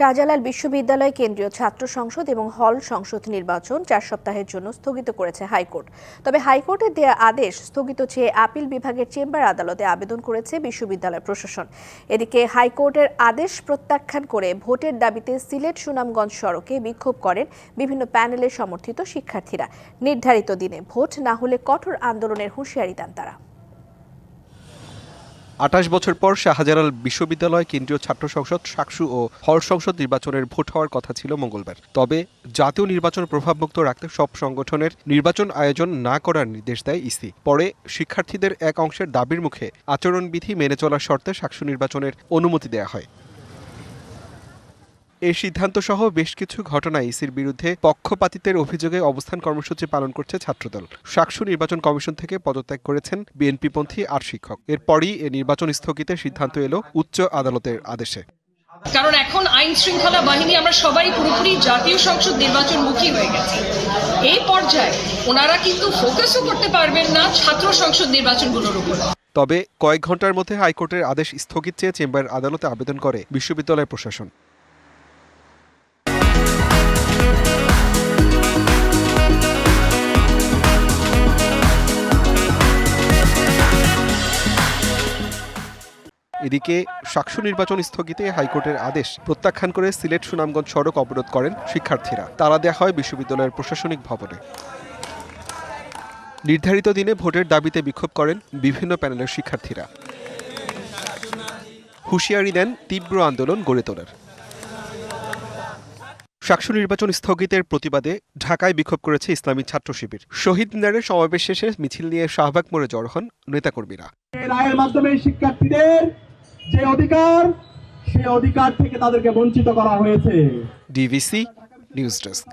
শাহজালাল বিশ্ববিদ্যালয় কেন্দ্রীয় ছাত্র সংসদ এবং হল সংসদ নির্বাচন চার সপ্তাহের জন্য স্থগিত করেছে হাইকোর্ট। তবে হাইকোর্টের দেয়া আদেশ স্থগিত চেয়ে আপিল বিভাগের চেম্বার আদালতে আবেদন করেছে বিশ্ববিদ্যালয় প্রশাসন। এদিকে হাইকোর্টের আদেশ প্রত্যাখ্যান করে ভোটের দাবিতে সিলেট সুনামগঞ্জ সড়কে বিক্ষোভ করেন বিভিন্ন প্যানেলের সমর্থিত শিক্ষার্থীরা। নির্ধারিত দিনে ভোট না হলে কঠোর আন্দোলনের হুঁশিয়ারি দেন তারা। আঠাশ বছর পর শাহজালাল বিশ্ববিদ্যালয় কেন্দ্রীয় ছাত্র সংসদ, সাকসু ও হর সংসদ নির্বাচনের ভোট হওয়ার কথা ছিল মঙ্গলবার। তবে জাতীয় নির্বাচন প্রভাবমুক্ত রাখতে সব সংগঠনের নির্বাচন আয়োজন না করার নির্দেশ দেয় ইসি। পরে শিক্ষার্থীদের এক অংশের দাবির মুখে আচরণবিধি মেনে চলার শর্তে সাকসু নির্বাচনের অনুমতি দেয়া হয়। এই সিদ্ধান্ত সহ বেশ কিছু ঘটনায় ইসির বিরুদ্ধে পক্ষপাতিত্বের অভিযোগে অবস্থান কর্মসূচি পালন করছে ছাত্রদল। সাকসু নির্বাচন কমিশন থেকে পদত্যাগ করেছেন বিএনপিপন্থী আট শিক্ষক। এরপরই এ নির্বাচন স্থগিতের সিদ্ধান্ত এলো উচ্চ আদালতের আদেশে। কারণ এখন আইন শৃঙ্খলা বাহিনী আমরা সবাই পুরোপুরি জাতীয় সংসদ নির্বাচনমুখী হয়ে গেছে। এই পর্যায়ে ওনারা কিন্তু ফোকাসও করতে পারবেন না ছাত্র সংসদ নির্বাচনগুলোর উপর। তবে কয়েক ঘণ্টার মধ্যে হাইকোর্টের আদেশ স্থগিত চেয়ে চেম্বার আদালতে আবেদন করে বিশ্ববিদ্যালয় প্রশাসন। এদিকে সাকসু নির্বাচন স্থগিতে হাইকোর্টের আদেশ প্রত্যাখ্যান করে সিলেট সুনামগঞ্জ সড়ক অবরোধ করেন শিক্ষার্থীরা। তারা দেয়া হয় বিশ্ববিদ্যালয়ের প্রশাসনিক ভবনে। নির্ধারিত দিনে ভোটের দাবিতে বিক্ষোভ করেন বিভিন্ন প্যানেলের শিক্ষার্থীরা। হুঁশিয়ারি দেন তীব্র আন্দোলন গড়ে তোলার। সাকসু নির্বাচন স্থগিতের প্রতিবাদে ঢাকায় বিক্ষোভ করেছে ইসলামী ছাত্র শিবির। শহীদ মিনারের সমাবেশ শেষে মিছিল নিয়ে শাহবাগ মোড়ে জড়ো হন নেতাকর্মীরা। রায়ের মাধ্যমে শিক্ষার্থীদের যে অধিকার সে অধিকার থেকে তাদেরকে বঞ্চিত করা হয়েছে। DVC news desk.